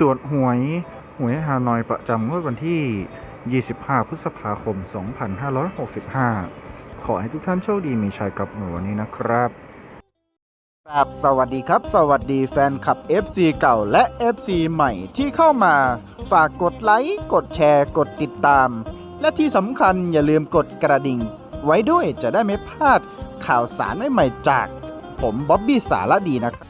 ตรวจหวยหวยฮานอยประจำงวดวันที่ 25 พฤษภาคม 2565 ขอให้ทุกท่านโชคดีมีชัยกับหนูวันนี้นะครับครับสวัสดีครับ สวัสดีแฟนคลับ FC เก่าและ FC ใหม่ที่เข้ามา ฝากกดไลค์กดแชร์กดติดตาม และที่สำคัญอย่าลืมกดกระดิ่ง ไว้ด้วยจะได้ไม่พลาดข่าวสารใหม่ๆจาก ผมบ๊อบบี้สารดีนะครับ